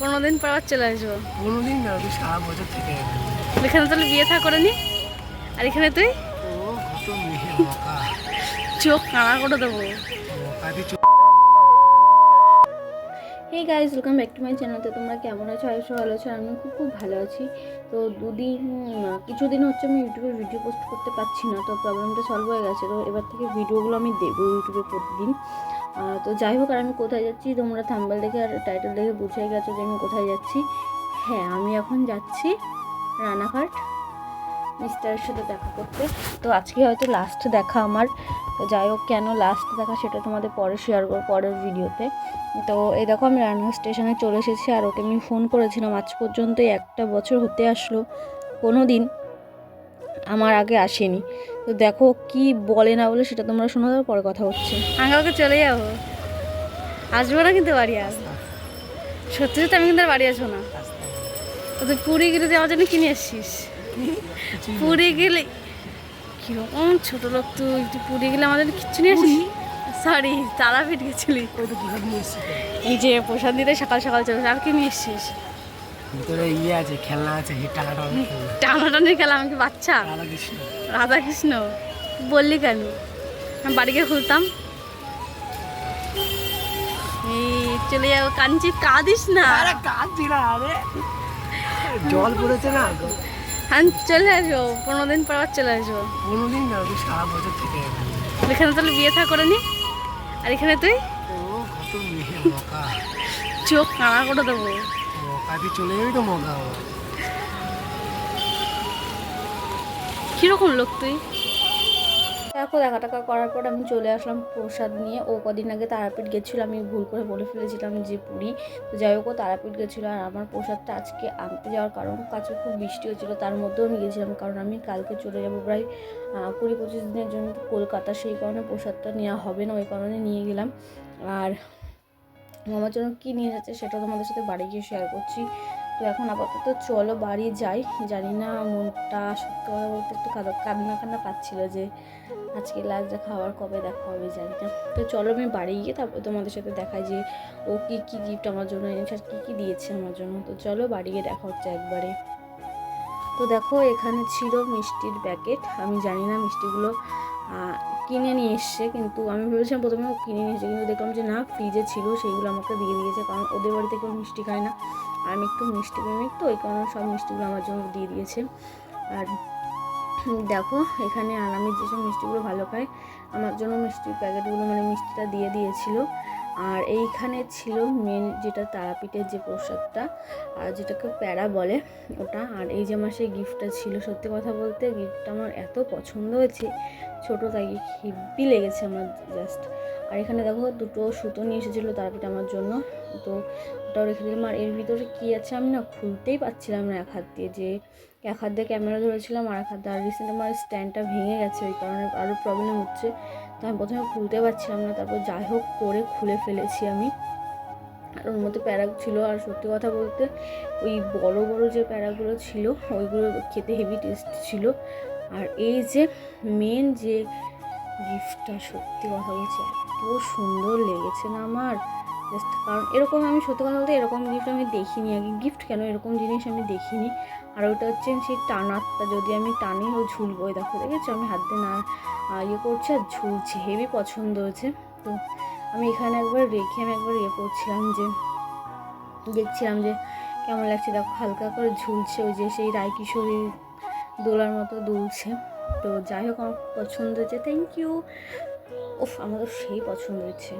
পনেরো দিন পর আবার চলে আসব। কোনোদিন না তুই সারা বছর থেকে এখানে। তাহলে বিয়ে থা করে নি আর এখানে তুই? চোখ কানা করে দেবো। Hey guys welcome back to my channel তো তোমরা কেমন আছো? আয়ুষ ভালো আছো। আমি খুব খুব ভালো আছি। তো দুদিন কিছুদিন হচ্ছে আমি ইউটিউবে ভিডিও পোস্ট করতে পারছি না তো প্রবলেমটা সলভ হয়ে গেছে। তো এবার থেকে ভিডিওগুলো আমি দেবো ইউটিউবে প্রতিদিন। তো যাই হোক, আর আমি কোথায় যাচ্ছি? তোমরা থাম্বেল দেখে আর টাইটেল দেখে বুঝে গেছো যে আমি কোথায় যাচ্ছি। হ্যাঁ আমি এখন যাচ্ছি রানাঘাট মিস্টারের সাথে দেখা করতে। তো আজকে হয়তো লাস্ট দেখা আমার। যাই হোক, কেন লাস্ট দেখা সেটা তোমাদের পরে শেয়ার করব পরের ভিডিওতে তো এই দেখো, আমি রান্না স্টেশনে চলে এসেছি, আর ওকে আমি ফোন করেছিলাম। আজ পর্যন্ত একটা বছর হতে আসলো কোনো দিন আমার আগে আসেনি। তো দেখো কি বলে না বলে সেটা তোমরা শোনো পরে কথা হচ্ছে। আঙ্কালকে চলে যাব। আসব না কিন্তু বাড়ি আস সত্যি সত্যি আমি কিন্তু আর বাড়ি আসব না। তো তুই পুরী গেলে তুই আমার জন্য কিনে এসছিস পুরী গেলে কীরকম ছোট লোক তুই তুই পুরী গেলে আমাদের কিচ্ছু নিয়ে আসিস? সরি তারাপীঠ গেছিলি। ওই তো নিয়ে এই যে প্রসাদ দিতে সকাল সকাল চলে আর কি নিয়ে এসছিস? ভিতরে ইয়ে আছে খেলনা আছে টানাটানি খেলা আমি কি বাচ্চা? রাধা কৃষ্ণ রাধা বললি কেন? আমি বাড়ি গিয়ে খুলতাম। এই চলে যাব কাঞ্চি কাঁদিস না। আরে কাঁদছি না আরে। জল পড়েছে না? আমি চলে আসব পনেরো দিন পর চলে আসব। কোনোদিন না তুই সারা বছর থেকে এখানে। তাহলে বিয়ে থা করে নি আর এখানে তুই? চোখ কানা করে দেবো। দিয়ে চলে যাবি তো মকা কীরকম লোক তুই? দেখো দেখা টাকা করার পর আমি চলে আসলাম প্রসাদ নিয়ে। ও কদিন আগে তারাপীঠ গেছিল আমি ভুল করে বলে ফেলেছিলাম যে পুরী। তো যাই হোক ও তারাপীঠ গেছিল আর আমার প্রসাদটা আজকে আনতে যাওয়ার কারণ কাছে খুব বৃষ্টি হচ্ছিল তার মধ্যেও আমি গেছিলাম। কারণ আমি কালকে চলে যাব প্রায় কুড়ি পঁচিশ দিনের জন্য কলকাতা সেই কারণে প্রসাদটা নেওয়া হবে না ওই কারণে নিয়ে গেলাম। আর আমার জন্য কী নিয়ে যাচ্ছে সেটা তোমাদের সাথে বাড়ি গিয়ে শেয়ার করছি। তো এখন আপাতত চলো বাড়ি যাই। জানি না মনটা সত্যি কথা বলতে একটু কাঁদা কান্না কান্না পাচ্ছিলো যে আজকে লাস্ট খাওয়ার কবে দেখা হবে, জানি না। তো চলো আমি বাড়ি গিয়ে তারপর তোমাদের সাথে দেখাই যে ও কী কী গিফট আমার জন্য এনেছে আর কী কী দিয়েছে আমার জন্য। তো চলো বাড়ি গিয়ে দেখা হচ্ছে একবারে। তো দেখো এখানে ছিল মিষ্টির প্যাকেট আমি জানি না মিষ্টিগুলো কিনে নিয়ে এসছে, কিন্তু আমি ভেবেছিলাম প্রথমে ও কিনে নিয়ে এসছে, কিন্তু দেখলাম যে না ফ্রিজে ছিল, সেইগুলো আমাকে দিয়ে দিয়েছে, কারণ ওদের বাড়িতে কেউ মিষ্টি খায় না। আর আমি একটু মিষ্টি প্রেমিক তো, ওই কারণে সব মিষ্টিগুলো আমার জন্য দিয়ে দিয়েছে। আর দেখো, এখানে আর আমি যেসব মিষ্টিগুলো ভালো খাই আমার জন্য মিষ্টির প্যাকেটগুলো মানে মিষ্টিটা দিয়ে দিয়েছিল। আর এইখানে ছিল মেন যেটা তারাপীঠের যে প্রসাদটা, আর যেটাকে প্যারা বলে ওটা। আর এই যে আমার সেই গিফটটা ছিল, সত্যি কথা বলতে গিফটটা আমার এত পছন্দ হয়েছে, ছোটো তাই হেব্বি লেগেছে আমার জাস্ট আর এখানে দেখো দুটো সুতো নিয়ে এসেছিল তারাপীঠ আমার জন্য। তো ওটাও রেখে দিলাম আর এর ভিতরে কী আছে আমি না খুলতেই পারছিলাম না এক হাত দিয়ে, যে এক হাত দিয়ে ক্যামেরা ধরেছিলাম আর এক হাত আর রিসেন্ট আমার স্ট্যান্ডটা ভেঙে গেছে, ওই কারণে আরও প্রবলেম হচ্ছে। তো আমি প্রথমে খুলতে পারছিলাম না, তারপর যাই হোক করে খুলে ফেলেছি আমি। আর ওর মধ্যে প্যারা ছিল, আর সত্যি কথা বলতে ওই বড় বড় যে প্যারাগুলো ছিল, ওইগুলো খেতে হেভি টেস্ট ছিল। আর এই যে মেন যে গিফটটা সত্যি কথা বলছি এত সুন্দর লেগেছে না আমার? জাস্ট কারণ এরকম আমি সত্যি কথা বলতে এরকম গিফট আমি দেখিনি। আগে গিফট কেন? এরকম জিনিস আমি দেখিনি। আর ওটা হচ্ছে সেই টানারটা যদি আমি টানি, ও ঝুলবো। দেখো, দেখেছ? আমি হাত দিয়ে না ইয়ে করছি আর ঝুলছি। হেভি পছন্দ হয়েছে। তো আমি এখানে একবার রেখে আমি একবার ইয়ে করছিলাম যে, দেখছিলাম যে কেমন লাগছে। দেখো, হালকা করে ঝুলছে। ওই যে সেই রায়কিশোরী দোলার মতো দুলছে। তো যাই হোক, আমার পছন্দ হয়েছে। থ্যাংক ইউ ওফ আমার তো সেই পছন্দ হয়েছে।